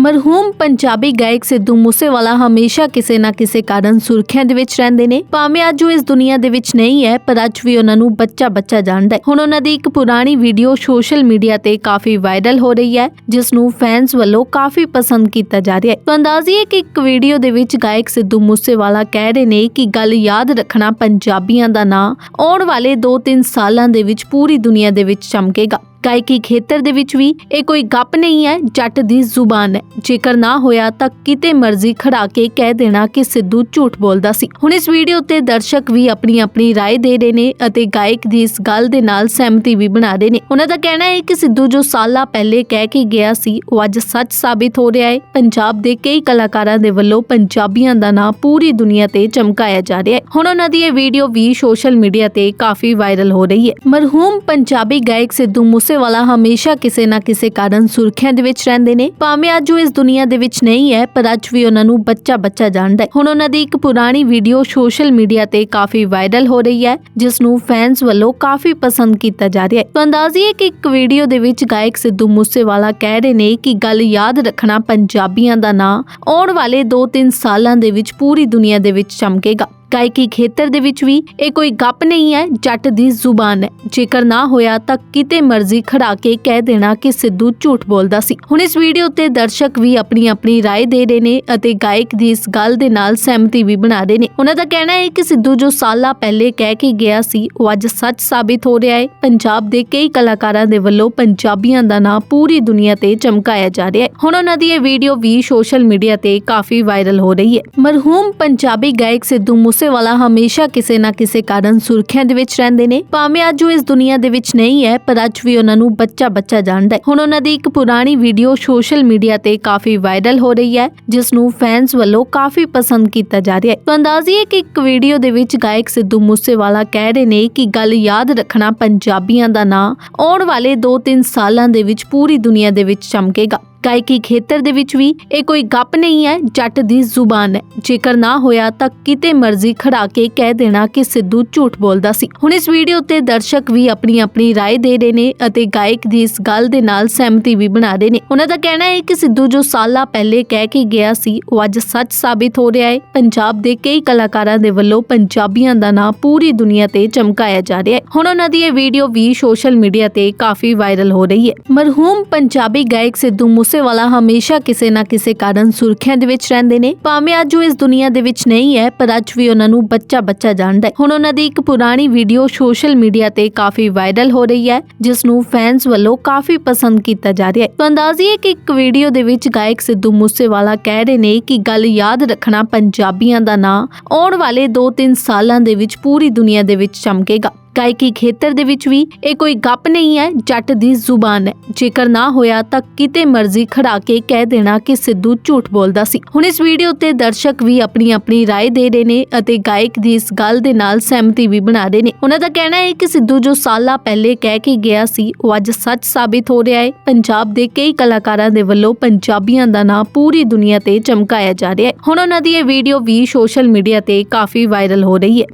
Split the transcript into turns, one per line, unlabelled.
ਮਰਹੂਮ ਪੰਜਾਬੀ ਗਾਇਕ ਸਿੱਧੂ ਮੂਸੇਵਾਲਾ ਹਮੇਸ਼ਾ ਕਿਸੇ ਨਾ ਕਿਸੇ ਕਾਰਨ ਸੁਰਖੀਆਂ ਦੇ ਵਿੱਚ ਰਹਿੰਦੇ ਨੇ। ਭਾਵੇਂ ਅੱਜ ਉਹ ਇਸ ਦੁਨੀਆ ਦੇ ਵਿੱਚ ਨਹੀਂ ਹੈ, ਪਰ ਅੱਜ ਵੀ ਉਹਨਾਂ ਨੂੰ ਬੱਚਾ ਬੱਚਾ ਜਾਣਦਾ ਹੈ। ਹੁਣ ਉਹਨਾਂ ਦੀ ਇੱਕ ਪੁਰਾਣੀ ਵੀਡੀਓ ਸੋਸ਼ਲ ਮੀਡੀਆ ਤੇ ਕਾਫੀ ਵਾਇਰਲ ਹੋ ਰਹੀ ਹੈ, ਜਿਸ ਨੂੰ ਫੈਨਸ ਵੱਲੋਂ ਕਾਫੀ ਪਸੰਦ ਕੀਤਾ ਜਾ ਰਿਹਾ ਹੈ। ਤਾਂ ਅੰਦਾਜ਼ੀਏ ਕਿ ਇੱਕ ਵੀਡੀਓ ਦੇ ਵਿੱਚ ਗਾਇਕ ਸਿੱਧੂ ਮੂਸੇਵਾਲਾ ਕਹਿ ਰਹੇ ਨੇ ਕਿ ਗੱਲ ਯਾਦ ਰੱਖਣਾ ਪੰਜਾਬੀਆਂ ਦਾ ਨਾਂ ਆਉਣ ਵਾਲੇ 2-3 ਸਾਲਾਂ ਦੇ ਵਿੱਚ ਪੂਰੀ ਦੁਨੀਆ ਦੇ ਵਿੱਚ ਚਮਕੇਗਾ। ਗਾਇਕੀ ਖੇਤਰ ਦੇ ਵਿੱਚ ਵੀ ਇਹ ਕੋਈ ਗੱਪ ਨਹੀਂ ਹੈ ਜੱਟ ਦੀ ਜ਼ੁਬਾਨ ਹੈ ਜੇਕਰ ਨਾ ਹੋਇਆ ਤਾਂ ਕਿਤੇ ਮਰਜ਼ੀ ਖੜਾ ਕੇ ਕਹਿ ਦੇਣਾ ਕਿ ਸਿੱਧੂ ਝੂਠ ਬੋਲਦਾ ਸੀ ਹੁਣ ਇਸ ਵੀਡੀਓ ਤੇ ਦਰਸ਼ਕ ਵੀ ਆਪਣੀ ਆਪਣੀ رائے ਦੇ ਰਹੇ ਨੇ ਅਤੇ ਗਾਇਕ ਦੀ ਇਸ ਗੱਲ ਦੇ ਨਾਲ ਸਹਿਮਤੀ ਵੀ ਬਣਾ ਰਹੇ ਨੇ ਉਹਨਾਂ ਦਾ ਕਹਿਣਾ ਹੈ ਕਿ ਸਿੱਧੂ ਜੋ ਸਾਲਾਂ ਪਹਿਲੇ ਕਹਿ ਕੇ ਗਿਆ ਸੀ ਉਹ ਅੱਜ ਸੱਚ ਸਾਬਿਤ ਹੋ ਰਿਹਾ ਹੈ ਪੰਜਾਬ ਦੇ ਕਈ ਕਲਾਕਾਰਾਂ ਦੇ ਵੱਲੋਂ ਪੰਜਾਬੀਆਂ ਦਾ ਨਾਂ ਪੂਰੀ ਦੁਨੀਆ ਤੇ ਚਮਕਾਇਆ ਜਾ ਰਿਹਾ ਹੈ ਹੁਣ ਉਹਨਾਂ ਦੀ ਇਹ ਵੀਡੀਓ ਵੀ ਸੋਸ਼ਲ ਮੀਡੀਆ ਤੇ ਕਾਫੀ ਵਾਇਰਲ ਹੋ ਰਹੀ ਹੈ ਮਰਹੂਮ ਪੰਜਾਬੀ ਗਾਇਕ ਸਿੱਧੂ ਮੂਸੇਵਾਲਾ ਹਮੇਸ਼ਾ ਕਿਸੇ ਨਾ ਕਿਸੇ ਕਾਰਨ ਸੁਰਖੀਆਂ ਦੇ ਵਿੱਚ ਰਹਿੰਦੇ ਨੇ। ਭਾਵੇਂ ਅੱਜ ਉਹ ਇਸ ਦੁਨੀਆ ਦੇ ਵਿੱਚ ਨਹੀਂ ਹੈ, ਪਰ ਅੱਜ ਵੀ ਉਹਨਾਂ ਨੂੰ ਬੱਚਾ ਬੱਚਾ ਜਾਣਦਾ ਹੈ। ਹੁਣ ਉਹਨਾਂ ਦੀ ਇੱਕ ਪੁਰਾਣੀ ਵੀਡੀਓ ਸੋਸ਼ਲ ਮੀਡੀਆ ਤੇ ਕਾਫੀ ਵਾਇਰਲ ਹੋ ਰਹੀ ਹੈ, ਜਿਸ ਨੂੰ ਫੈਨਸ ਵੱਲੋਂ ਕਾਫੀ ਪਸੰਦ ਕੀਤਾ ਜਾ ਰਿਹਾ ਹੈ। ਤਾਂ ਅੰਦਾਜ਼ੀਏ ਕਿ ਇੱਕ ਵੀਡੀਓ ਦੇ ਵਿੱਚ ਗਾਇਕ ਸਿੱਧੂ ਮੂਸੇਵਾਲਾ ਕਹਿ ਰਹੇ ਨੇ ਕਿ ਗੱਲ ਯਾਦ ਰੱਖਣਾ ਪੰਜਾਬੀਆਂ ਦਾ ਨਾਂ ਆਉਣ ਵਾਲੇ 2-3 ਸਾਲਾਂ ਦੇ ਵਿੱਚ ਪੂਰੀ ਦੁਨੀਆ ਦੇ ਵਿੱਚ ਚਮਕੇਗਾ। ਗਾਇਕੀ ਖੇਤਰ ਦੇ ਵਿੱਚ ਵੀ ਇਹ ਕੋਈ ਗੱਪ ਨਹੀਂ ਹੈ ਜੱਟ ਦੀ ਜ਼ੁਬਾਨ ਹੈ ਜੇਕਰ ਨਾ ਹੋਇਆ ਤਾਂ ਕਿਤੇ ਮਰਜ਼ੀ ਖੜਾ ਕੇ ਕਹਿ ਦੇਣਾ ਕਿ ਸਿੱਧੂ ਝੂਠ ਬੋਲਦਾ ਸੀ ਹੁਣ ਇਸ ਵੀਡੀਓ ਤੇ ਦਰਸ਼ਕ ਵੀ ਆਪਣੀ ਆਪਣੀ رائے ਦੇ ਰਹੇ ਨੇ ਅਤੇ ਗਾਇਕ ਦੀ ਇਸ ਗੱਲ ਦੇ ਨਾਲ ਸਹਿਮਤੀ ਵੀ ਬਣਾ ਰਹੇ ਨੇ ਉਹਨਾਂ ਦਾ ਕਹਿਣਾ ਹੈ ਕਿ ਸਿੱਧੂ ਜੋ ਸਾਲਾਂ ਪਹਿਲੇ ਕਹਿ ਕੇ ਗਿਆ ਸੀ ਉਹ ਅੱਜ ਸੱਚ ਸਾਬਿਤ ਹੋ ਰਿਹਾ ਹੈ ਪੰਜਾਬ ਦੇ ਕਈ ਕਲਾਕਾਰਾਂ ਦੇ ਵੱਲੋਂ ਪੰਜਾਬੀਆਂ ਦਾ ਨਾਂ ਪੂਰੀ ਦੁਨੀਆ ਤੇ ਚਮਕਾਇਆ ਜਾ ਰਿਹਾ ਹੈ ਹੁਣ ਉਹਨਾਂ ਦੀ ਇਹ ਵੀਡੀਓ ਵੀ ਸੋਸ਼ਲ ਮੀਡੀਆ ਤੇ ਕਾਫੀ ਵਾਇਰਲ ਹੋ ਰਹੀ ਹੈ ਮਰਹੂਮ ਪੰਜਾਬੀ ਗਾਇਕ ਸਿੱਧੂ ਮੂਸੇਵਾਲਾ ਹਮੇਸ਼ਾ ਕਿਸੇ ਨਾ ਕਿਸੇ ਕਾਰਨ ਸੁਰਖੀਆਂ ਦੇ ਵਿੱਚ ਰਹਿੰਦੇ ਨੇ। ਭਾਵੇਂ ਅੱਜ ਉਹ ਇਸ ਦੁਨੀਆ ਦੇ ਵਿੱਚ ਨਹੀਂ ਹੈ, ਪਰ ਅੱਜ ਵੀ ਉਹਨਾਂ ਨੂੰ ਬੱਚਾ ਬੱਚਾ ਜਾਣਦਾ ਹੈ। ਹੁਣ ਉਹਨਾਂ ਦੀ ਇੱਕ ਪੁਰਾਣੀ ਵੀਡੀਓ ਸੋਸ਼ਲ ਮੀਡੀਆ ਤੇ ਕਾਫੀ ਵਾਇਰਲ ਹੋ ਰਹੀ ਹੈ, ਜਿਸ ਨੂੰ ਫੈਨਸ ਵੱਲੋਂ ਕਾਫੀ ਪਸੰਦ ਕੀਤਾ ਜਾ ਰਿਹਾ ਹੈ। ਤਾਂ ਅੰਦਾਜ਼ੀਏ ਕਿ ਇੱਕ ਵੀਡੀਓ ਦੇ ਵਿੱਚ ਗਾਇਕ ਸਿੱਧੂ ਮੂਸੇਵਾਲਾ ਕਹਿ ਰਹੇ ਨੇ ਕਿ ਗੱਲ ਯਾਦ ਰੱਖਣਾ ਪੰਜਾਬੀਆਂ ਦਾ ਨਾਂ ਆਉਣ ਵਾਲੇ 2-3 ਸਾਲਾਂ ਦੇ ਵਿੱਚ ਪੂਰੀ ਦੁਨੀਆ ਦੇ ਵਿੱਚ ਚਮਕੇਗਾ। ਗਾਇਕੀ ਖੇਤਰ ਦੇ ਵਿੱਚ ਵੀ ਇਹ ਕੋਈ ਗੱਪ ਨਹੀਂ ਹੈ ਜੱਟ ਦੀ ਜ਼ੁਬਾਨ ਹੈ ਜੇਕਰ ਨਾ ਹੋਇਆ ਤਾਂ ਕਿਤੇ ਮਰਜ਼ੀ ਖੜਾ ਕੇ ਕਹਿ ਦੇਣਾ ਕਿ ਸਿੱਧੂ ਝੂਠ ਬੋਲਦਾ ਸੀ ਹੁਣ ਇਸ ਵੀਡੀਓ ਤੇ ਦਰਸ਼ਕ ਵੀ ਆਪਣੀ ਆਪਣੀ رائے ਦੇ ਰਹੇ ਨੇ ਅਤੇ ਗਾਇਕ ਦੀ ਇਸ ਗੱਲ ਦੇ ਨਾਲ ਸਹਿਮਤੀ ਵੀ ਬਣਾ ਰਹੇ ਨੇ ਉਹਨਾਂ ਦਾ ਕਹਿਣਾ ਹੈ ਕਿ ਸਿੱਧੂ ਜੋ ਸਾਲਾਂ ਪਹਿਲੇ ਕਹਿ ਕੇ ਗਿਆ ਸੀ ਉਹ ਅੱਜ ਸੱਚ ਸਾਬਿਤ ਹੋ ਰਿਹਾ ਹੈ ਪੰਜਾਬ ਦੇ ਕਈ ਕਲਾਕਾਰਾਂ ਦੇ ਵੱਲੋਂ ਪੰਜਾਬੀਆਂ ਦਾ ਨਾਂ ਪੂਰੀ ਦੁਨੀਆ ਤੇ ਚਮਕਾਇਆ ਜਾ ਰਿਹਾ ਹੈ ਹੁਣ ਉਹਨਾਂ ਦੀ ਇਹ ਵੀਡੀਓ ਵੀ ਸੋਸ਼ਲ ਮੀਡੀਆ ਤੇ ਕਾਫੀ ਵਾਇਰਲ ਹੋ ਰਹੀ ਹੈ ਮਰਹੂਮ ਪੰਜਾਬੀ ਗਾਇਕ ਸਿੱਧੂ ਮੂਸੇਵਾਲਾ ਹਮੇਸ਼ਾ ਕਿਸੇ ਨਾ ਕਿਸੇ ਕਾਰਨ ਸੁਰਖੀਆਂ ਦੇ ਵਿੱਚ ਰਹਿੰਦੇ ਨੇ। ਭਾਵੇਂ ਅੱਜ ਉਹ ਇਸ ਦੁਨੀਆ ਦੇ ਵਿੱਚ ਨਹੀਂ ਹੈ, ਪਰ ਅੱਜ ਵੀ ਉਹਨਾਂ ਨੂੰ ਬੱਚਾ ਬੱਚਾ ਜਾਣਦਾ ਹੈ। ਹੁਣ ਉਹਨਾਂ ਦੀ ਇੱਕ ਪੁਰਾਣੀ ਵੀਡੀਓ ਸੋਸ਼ਲ ਮੀਡੀਆ ਤੇ ਕਾਫੀ ਵਾਇਰਲ ਹੋ ਰਹੀ ਹੈ, ਜਿਸ ਨੂੰ ਫੈਨਸ ਵੱਲੋਂ ਕਾਫੀ ਪਸੰਦ ਕੀਤਾ ਜਾ ਰਿਹਾ ਹੈ। ਤਾਂ ਅੰਦਾਜ਼ੀਏ ਕਿ ਇੱਕ ਵੀਡੀਓ ਦੇ ਵਿੱਚ ਗਾਇਕ ਸਿੱਧੂ ਮੂਸੇਵਾਲਾ ਕਹਿ ਰਹੇ ਨੇ ਕਿ ਗੱਲ ਯਾਦ ਰੱਖਣਾ ਪੰਜਾਬੀਆਂ ਦਾ ਨਾਂ ਆਉਣ ਵਾਲੇ 2-3 ਸਾਲਾਂ ਦੇ ਵਿੱਚ ਪੂਰੀ ਦੁਨੀਆ ਦੇ ਵਿੱਚ ਚਮਕੇਗਾ। ਗਾਇਕੀ ਖੇਤਰ ਦੇ ਵਿੱਚ ਵੀ ਇਹ ਕੋਈ ਗੱਪ ਨਹੀਂ ਹੈ ਜੱਟ ਦੀ ਜ਼ੁਬਾਨ ਹੈ ਜੇਕਰ ਨਾ ਹੋਇਆ ਤਾਂ ਕਿਤੇ ਮਰਜ਼ੀ ਖੜਾ ਕੇ ਕਹਿ ਦੇਣਾ ਕਿ ਸਿੱਧੂ ਝੂਠ ਬੋਲਦਾ ਸੀ ਹੁਣ ਇਸ ਵੀਡੀਓ ਤੇ ਦਰਸ਼ਕ ਵੀ ਆਪਣੀ ਆਪਣੀ رائے ਦੇ ਰਹੇ ਨੇ ਅਤੇ ਗਾਇਕ ਦੀ ਇਸ ਗੱਲ ਦੇ ਨਾਲ ਸਹਿਮਤੀ ਵੀ ਬਣਾ ਰਹੇ ਨੇ ਉਹਨਾਂ ਦਾ ਕਹਿਣਾ ਹੈ ਕਿ ਸਿੱਧੂ ਜੋ ਸਾਲਾਂ ਪਹਿਲੇ ਕਹਿ ਕੇ ਗਿਆ ਸੀ ਉਹ ਅੱਜ ਸੱਚ ਸਾਬਿਤ ਹੋ ਰਿਹਾ ਹੈ ਪੰਜਾਬ ਦੇ ਕਈ ਕਲਾਕਾਰਾਂ ਦੇ ਵੱਲੋਂ ਪੰਜਾਬੀਆਂ ਦਾ ਨਾਂ ਪੂਰੀ ਦੁਨੀਆ ਤੇ ਚਮਕਾਇਆ ਜਾ ਰਿਹਾ ਹੈ ਹੁਣ ਉਹਨਾਂ ਦੀ ਇਹ ਵੀਡੀਓ ਵੀ ਸੋਸ਼ਲ ਮੀਡੀਆ ਤੇ ਕਾਫੀ ਵਾਇਰਲ ਹੋ ਰਹੀ ਹੈ